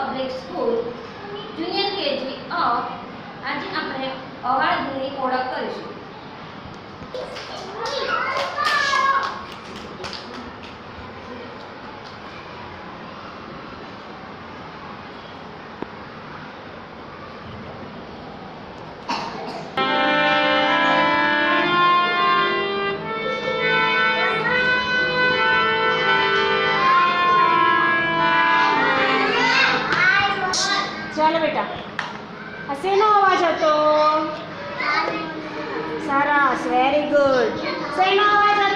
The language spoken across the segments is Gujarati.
Public School, Junior KG of ચાલો બેટા. આ શેનો અવાજ હતો? સરસ વેરી ગુડ શેનો અવાજ હતો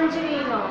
カンジュリー。ー。の